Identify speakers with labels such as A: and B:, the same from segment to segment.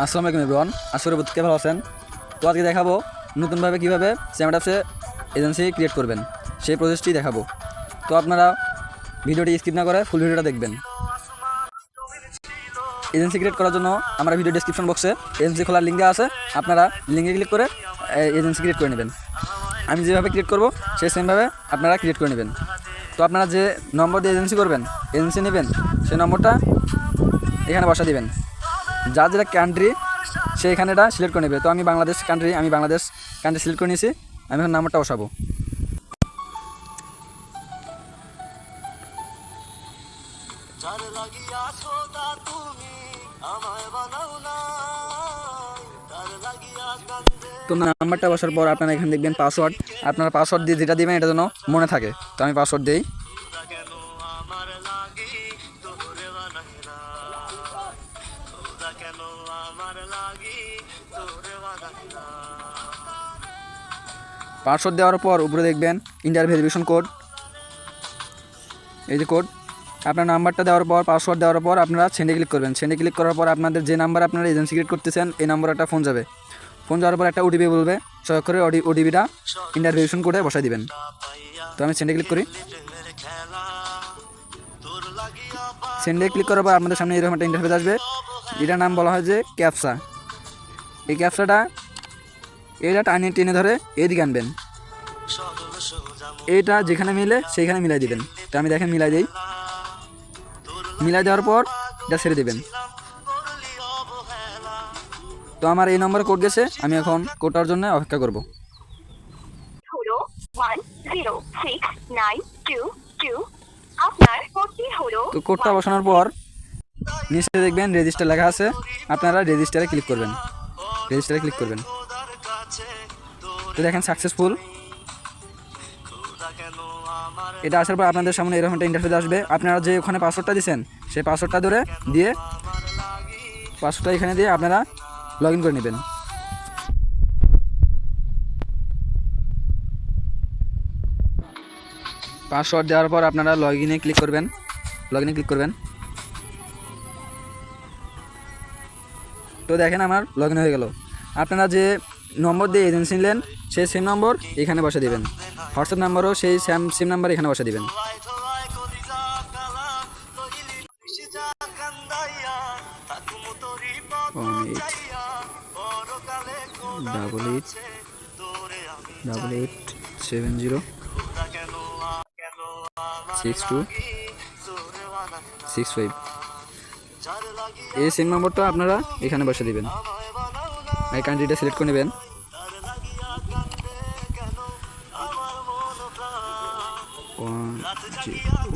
A: আসসালামু আলাইকুম এভরিওয়ান। করি প্রত্যেকে ভালো আছেন। তো আজকে দেখাবো নতুনভাবে কীভাবে স্যামডাপসে এজেন্সি ক্রিয়েট করবেন। সেই প্রসেসটি দেখাবো। তো আপনারা ভিডিওটি স্কিপ না করে ফুল ভিডিওটা দেখবেন। এজেন্সি ক্রিয়েট করার জন্য আমরা ভিডিও ডিসক্রিপশন বক্সে এজেন্সি খোলার লিঙ্ক আছে। আপনারা লিঙ্কে ক্লিক করে এজেন্সি ক্রিয়েট করে নেবেন। আমি যেভাবে ক্রিয়েট করব, সেই সেমভাবে আপনারা ক্রিয়েট করে নেবেন। তো আপনারা যে নম্বর দিয়ে এজেন্সি করবেন এজেন্সি নেবেন, সেই নম্বরটা এখানে বসা দিবেন। যার যেটা কান্ট্রি সে এখানে এটা সিলেক্ট করে নেবে। তো আমি বাংলাদেশ কান্ট্রি আমি বাংলাদেশ কান্ট্রি সিলেক্ট করে নিয়েছি। আমি এখন নাম্বারটা বসাবো। তো নাম্বারটা বসার পর আপনারা এখানে দেখবেন পাসওয়ার্ড আপনারা পাসওয়ার্ড দিয়ে যেটা দিবেন এটা যেন মনে থাকে। তো আমি পাসওয়ার্ড দিই। পাসওয়ার্ড দেওয়ার পর উপরে দেখবেন ইন্টার ভেরিফিকেশন কোড এই যে কোড আপনার নাম্বারটা দেওয়ার পর পাসওয়ার্ড দেওয়ার পর আপনারা সেন্ডে ক্লিক করবেন। সেন্ডে ক্লিক করার পর আপনাদের যে নাম্বার আপনারা এজেন্সি ক্রিয়েট করতেছেন এই নাম্বার একটা ফোন যাবে। ফোন যাওয়ার পর একটা ওটিপি বলবে। সহায় করে ওটিপিটা ইন্টার ভেরিফিকেশন কোডে বসাই দিবেন। তো আমি সেন্ডে ক্লিক করি। সেন্ডে ক্লিক করার পর আপনাদের সামনে এরকম একটা ইন্টারফেস আসবে। এটার নাম বলা হয় যে ক্যাপসা। এই ক্যাপসাটা এটা টানে টেনে ধরে এদিকে আনবেন। এইটা যেখানে মিলে সেইখানে মিলাই দিবেন। তো আমি দেখেন মিলাই দিই। মিলাই দেওয়ার পর এটা ছেড়ে দেবেন। তো আমার এই নম্বরে কোড গেছে আমি এখন কোডটার জন্য অপেক্ষা করব। তো কোডটা বসানোর পর নিচে দেখবেন রেজিস্টার লেখা আছে। আপনারা রেজিস্টারে ক্লিক করবেন। রেজিস্টারে ক্লিক করবেন। তো দেখেন সাকসেসফুল এটা আসার পর আপনাদের সামনে এরকম একটা ইন্টারফেস আসবে। আপনারা যে ওখানে পাসওয়ার্ডটা দিয়েছেন সেই পাসওয়ার্ডটা ধরে দিয়ে পাসওয়ার্ডটা এখানে দিয়ে আপনারা লগ করে নেবেন। পাসওয়ার্ড দেওয়ার পর আপনারা লগ ক্লিক করবেন। লগ ক্লিক করবেন। তো দেখেন আমার লগ হয়ে গেল। আপনারা যে নম্বর দিয়ে এজেন্সি নিলেন সেই সেম নম্বর এখানে বসে দেবেন। হোয়াটসঅ্যাপ নাম্বারও সেই সেম সিম নাম্বার এখানে বসে দেবেন। Double double eight seven zero six two six five এই সিম নম্বরটা আপনারা এখানে বসে দিবেন। এই কান্ট্রিটা সিলেক্ট করে নেবেন।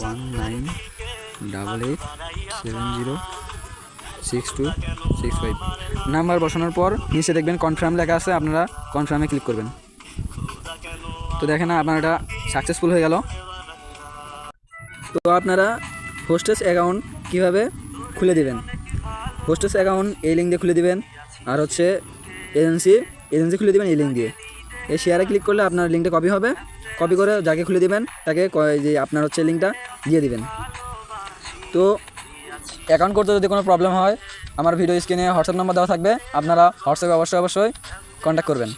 A: One nine double eight seven zero six two six five number বসানোর পর নিচে দেখবেন কনফার্ম লেখা আছে, আপনারা কনফার্মে ক্লিক করবেন। তো দেখেন আপনার এটা সাকসেসফুল হয়ে গেল। তো আপনারা হোস্টেস অ্যাকাউন্ট কীভাবে খুলে দিবেন। হোস্টেস অ্যাকাউন্ট এই লিঙ্ক দিয়ে খুলে দিবেন। আর হচ্ছে এজেন্সি এজেন্সি খুলে দিবেন এই লিঙ্ক দিয়ে। এই শেয়ারে ক্লিক করলে আপনার লিঙ্কটা কপি হবে। কপি করে যাকে খুলে দিবেন, তাকে যে আপনার হচ্ছে লিঙ্কটা দিয়ে দিবেন। তো অ্যাকাউন্ট করতে যদি কোনো প্রবলেম হয়, আমার ভিডিও স্ক্রিনে হোয়াটসঅ্যাপ নাম্বার দেওয়া থাকবে। আপনারা হোয়াটসঅ্যাপে অবশ্যই অবশ্যই কন্ট্যাক্ট করবেন।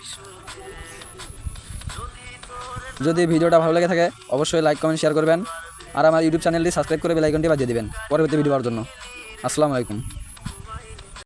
A: যদি ভিডিওটা ভালো লেগে থাকে, অবশ্যই লাইক কমেন্ট শেয়ার করবেন। আর আমার ইউটিউব চ্যানেলটি সাবস্ক্রাইব করে বেলাইকনটি বাজিয়ে দেবেন, পরবর্তী ভিডিও পাওয়ার জন্য। আসসালামু আলাইকুম।